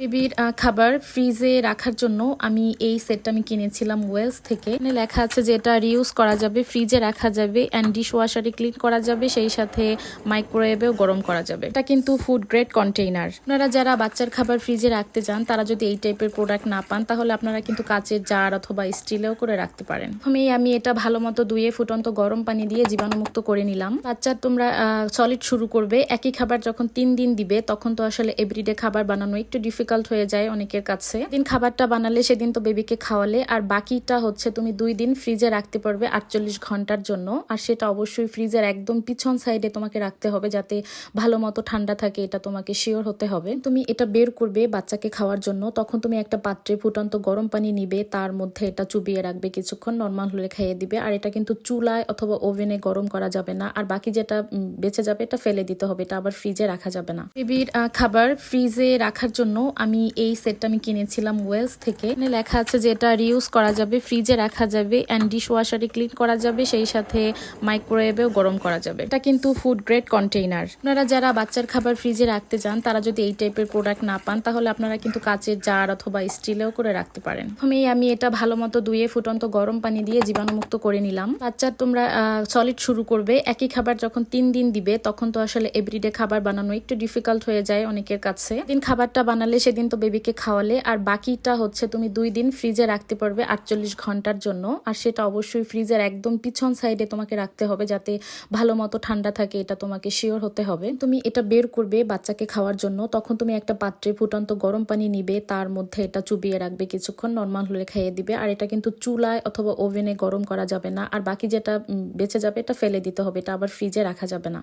বেবির খাবার ফ্রিজে রাখার জন্য আমি এই সেটটা আমি কিনেছিলাম ওয়েলস থেকে। এখানে লেখা আছে যে এটা রিউজ করা যাবে ফ্রিজে রাখা যাবে অ্যান্ড ডিশ ওয়াশারে ক্লিন করা যাবে, সেই সাথে মাইক্রোওয়েভেও গরম করা যাবে। এটা কিন্তু ফুড গ্রেড কন্টেইনার আপনারা যারা বাচ্চার খাবার ফ্রিজে রাখতে চান, তারা যদি এই টাইপের প্রোডাক্ট না পান, তাহলে আপনারা কিন্তু কাচের জার অথবা স্টিলেও করে রাখতে পারেন। প্রথমেই আমি এটা ভালো মতো ধুয়ে ফুটন্ত গরম পানি দিয়ে জীবাণুমুক্ত করে নিলাম। বাচ্চার তোমরা সলিড শুরু করবে। একই খাবার যখন তিন দিন দিবে, তখন তো আসলে এভরিডে খাবার বানানো একটু ডিফিকাল্ট হয়ে যায় অনেকের কাছে। দিন খাবারটা বানালে সেদিন তো বেবিকে খাওয়ালে। আর বাকিটা হচ্ছে তুমি দুই দিন ফ্রিজে রাখতে পারবে আটচল্লিশ ঘণ্টার জন্য। আর সেটা অবশ্যই ফ্রিজের একদম পিছন সাইডে তোমাকে রাখতে হবে যাতে ভালো মতো ঠান্ডা থাকে, এটা তোমাকে শিওর হতে হবে। তুমি এটা বের করবে বাচ্চাকে খাওয়ার জন্য। তখন তুমি একটা পাত্রে ফুটন্ত গরম পানি নিবে, তার মধ্যে এটা চুবিয়ে রাখবে কিছুক্ষণ নর্মাল হলে খাইয়ে দিবে। আর এটা কিন্তু চুলায় অথবা ওভেনে গরম করা যাবে না। আর বাকি যেটা বেঁচে যাবে এটা ফেলে দিতে হবে, এটা আবার ফ্রিজে রাখা যাবে না। বেবির খাবার ফ্রিজে রাখার জন্য আমি এই সেটটা আমি কিনেছিলাম ওয়েলস থেকে। এখানে লেখা আছে যে এটা রিউজ করা যাবে, ফ্রিজে রাখা যাবে অ্যান্ড ডিশ ওয়াশারে ক্লিন করা যাবে, সেই সাথে মাইক্রোওয়েভেও গরম করা যাবে। এটা কিন্তু ফুড গ্রেড কন্টেইনার আপনারা যারা বাচ্চার খাবার ফ্রিজে রাখতে চান, তারা যদি এই টাইপের প্রোডাক্ট না পান, তাহলে আপনারা কিন্তু কাচের জার অথবা স্টিলেও করে রাখতে পারেন। প্রথমেই আমি এটা ভালো মতো ধুয়ে ফুটন্ত গরম পানি দিয়ে জীবাণুমুক্ত করে নিলাম। বাচ্চার তোমরা সলিড শুরু করবে, একই খাবার যখন তিন দিন দিবে, তখন তো আসলে এভরিডে খাবার বানানো একটু ডিফিকাল্ট হয়ে যায় অনেকের কাছে। দিন খাবারটা বানালে সেদিন তো বেবিকে খাওয়ালে, আর বাকিটা হচ্ছে তুমি দুই দিন ফ্রিজে রাখতে পারবে আটচল্লিশ ঘণ্টার জন্য। আর সেটা অবশ্যই ফ্রিজের একদম পিছন সাইডে তোমাকে রাখতে হবে যাতে ভালো মতো ঠান্ডা থাকে, এটা তোমাকে শিওর হতে হবে। তুমি এটা বের করবে বাচ্চাকে খাওয়ার জন্য, তখন তুমি একটা পাত্রে ফুটন্ত গরম পানি নিবে, তার মধ্যে এটা চুবিয়ে রাখবে কিছুক্ষণ নর্মাল হলে খাইয়ে দিবে। আর এটা কিন্তু চুলায় অথবা ওভেনে গরম করা যাবে না, আর বাকি যেটা বেঁচে যাবে, এটা ফেলে দিতে হবে, এটা আবার ফ্রিজে রাখা যাবে না।